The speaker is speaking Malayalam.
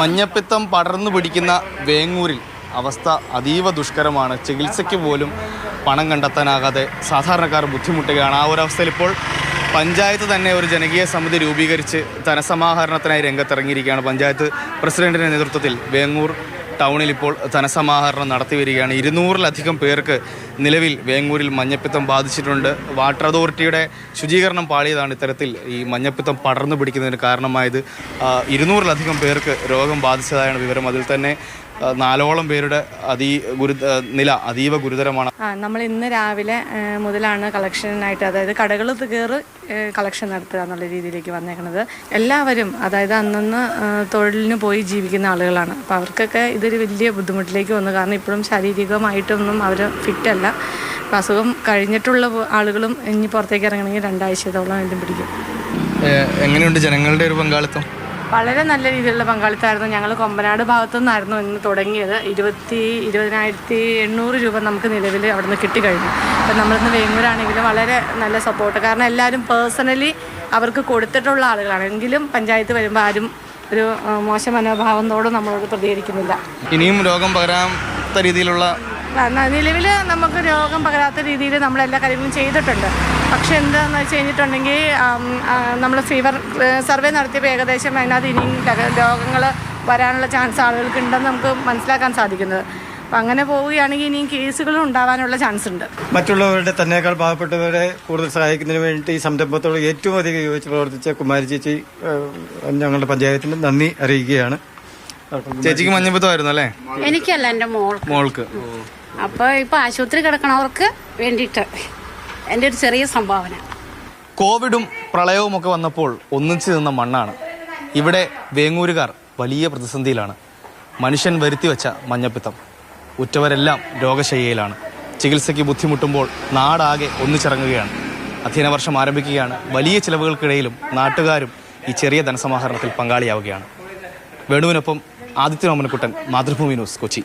മഞ്ഞപ്പിത്തം പടർന്നു പിടിക്കുന്ന വേങ്ങൂരിൽ അവസ്ഥ അതീവ ദുഷ്കരമാണ്. ചികിത്സയ്ക്ക് പോലും പണം കണ്ടെത്താനാകാതെ സാധാരണക്കാർ ബുദ്ധിമുട്ടുകയാണ്. ആ അവസ്ഥയിൽ ഇപ്പോൾ പഞ്ചായത്ത് തന്നെ ഒരു ജനകീയ സമിതി രൂപീകരിച്ച് ധനസമാഹരണത്തിനായി രംഗത്തിറങ്ങിയിരിക്കുകയാണ് പഞ്ചായത്ത് പ്രസിഡന്റിന്റെ നേതൃത്വത്തിൽ വേങ്ങൂർ ടൗണിൽ ഇപ്പോൾ ധനസമാഹരണം നടത്തി വരികയാണ്. ഇരുന്നൂറിലധികം പേർക്ക് നിലവിൽ വേങ്ങൂരിൽ മഞ്ഞപ്പിത്തം ബാധിച്ചിട്ടുണ്ട്. വാട്ടർ അതോറിറ്റിയുടെ ശുചീകരണം പാളിയതാണ് ഇത്തരത്തിൽ ഈ മഞ്ഞപ്പിത്തം പടർന്നു പിടിക്കുന്നതിന് കാരണമായത്. ഇരുന്നൂറിലധികം പേർക്ക് രോഗം ബാധിച്ചതായാണ് വിവരം. അതിൽ തന്നെ നാലോളം പേരുടെ അതീ ഗുരു നില അതീവ ഗുരുതരമാണ്. നമ്മൾ ഇന്ന് രാവിലെ മുതലാണ് കളക്ഷനായിട്ട് അതായത് കടകൾ കയറി കളക്ഷൻ നടത്തുക എന്നുള്ള രീതിയിലേക്ക് വന്നേക്കുന്നത് എല്ലാവരും അതായത് അന്നന്ന് തൊഴിലിന് പോയി ജീവിക്കുന്ന ആളുകളാണ്. അപ്പോൾ അവർക്കൊക്കെ ഇതൊരു വലിയ ബുദ്ധിമുട്ടിലേക്ക് വന്നു. കാരണം ഇപ്പോഴും ശാരീരികമായിട്ടൊന്നും അവർ ഫിറ്റല്ല അപ്പോൾ അസുഖം കഴിഞ്ഞിട്ടുള്ള ആളുകളും ഇനി പുറത്തേക്ക് ഇറങ്ങണമെങ്കിൽ രണ്ടാഴ്ചത്തോളം എന്തും പിടിക്കും. എങ്ങനെയുണ്ട് ജനങ്ങളുടെ ഒരു പങ്കാളിത്തം? വളരെ നല്ല രീതിയിലുള്ള പങ്കാളിത്തമായിരുന്നു. ഞങ്ങൾ കൊമ്പനാട് ഭാഗത്തു നിന്നായിരുന്നു ഇന്ന് തുടങ്ങിയത്. ഇരുപത്തി ഇരുപതിനായിരത്തി എണ്ണൂറ് രൂപ നമുക്ക് നിലവിൽ അവിടെ നിന്ന് കിട്ടിക്കഴിഞ്ഞു അപ്പം നമ്മളിന്ന് വേങ്ങൂരാണെങ്കിലും വളരെ നല്ല സപ്പോർട്ട് കാരണം എല്ലാവരും പേഴ്സണലി അവർക്ക് കൊടുത്തിട്ടുള്ള ആളുകളാണ്. എങ്കിലും പഞ്ചായത്ത് വരുമ്പോൾ ആരും ഒരു മോശം മനോഭാവത്തോടും നമ്മളോട് പ്രതികരിക്കുന്നില്ല. ഇനിയും രോഗം പകരാത്ത രീതിയിലുള്ള നിലവിൽ നമുക്ക് രോഗം പകരാത്ത രീതിയിൽ നമ്മൾ എല്ലാ കാര്യങ്ങളും ചെയ്തിട്ടുണ്ട്. പക്ഷേ എന്താണെന്ന് വെച്ച് കഴിഞ്ഞിട്ടുണ്ടെങ്കിൽ നമ്മൾ ഫീവർ സർവേ നടത്തിയപ്പോൾ ഏകദേശം അതിനകത്ത് ഇനിയും രോഗങ്ങൾ വരാനുള്ള ചാൻസ് ആളുകൾക്ക് ഉണ്ടെന്ന് നമുക്ക് മനസ്സിലാക്കാൻ സാധിക്കുന്നത്. അപ്പം അങ്ങനെ പോവുകയാണെങ്കിൽ ഇനിയും കേസുകളും ഉണ്ടാവാനുള്ള ചാൻസ് ഉണ്ട്. മറ്റുള്ളവരുടെ തന്നെക്കാൾ പാവപ്പെട്ടവരെ കൂടുതൽ സഹായിക്കുന്നതിന് വേണ്ടി ഈ സംരംഭത്തോട് ഏറ്റവും അധികം യോജിച്ച് പ്രവർത്തിച്ച കുമാരി ചേച്ചി ഞങ്ങളുടെ പഞ്ചായത്തിന് നന്ദി അറിയിക്കുകയാണ്. ചേച്ചിക്ക് മഞ്ഞപ്പിത്തമായിരുന്നു അല്ലേ? എനിക്കല്ല എന്റെ മോൾക്ക്. മോൾക്ക്. അപ്പൊ ഇപ്പൊ ആശുപത്രി കിടക്കണവർക്ക് വേണ്ടിയിട്ട് എന്റെ ഒരു ചെറിയ സംഭാവന. കോവിഡും പ്രളയവും ഒക്കെ വന്നപ്പോൾ ഒന്നിച്ചു നിന്ന മണ്ണാണ്. ഇവിടെ വേങ്ങൂരുകാർ വലിയ പ്രതിസന്ധിയിലാണ്. മനുഷ്യൻ വരുത്തി വെച്ച മഞ്ഞപ്പിത്തം. ഉറ്റവരെല്ലാം രോഗശയ്യയിലാണ്. ചികിത്സയ്ക്ക് ബുദ്ധിമുട്ടുമ്പോൾ നാടാകെ ഒന്നിച്ചിറങ്ങുകയാണ്. അധ്യയന വർഷം ആരംഭിക്കുകയാണ്. വലിയ ചിലവുകൾക്കിടയിലും നാട്ടുകാരും ഈ ചെറിയ ധനസമാഹരണത്തിൽ പങ്കാളിയാവുകയാണ്. വേണുവിനൊപ്പം ആദിത്യ ഓമനക്കുട്ടൻ മാതൃഭൂമി ന്യൂസ് കൊച്ചി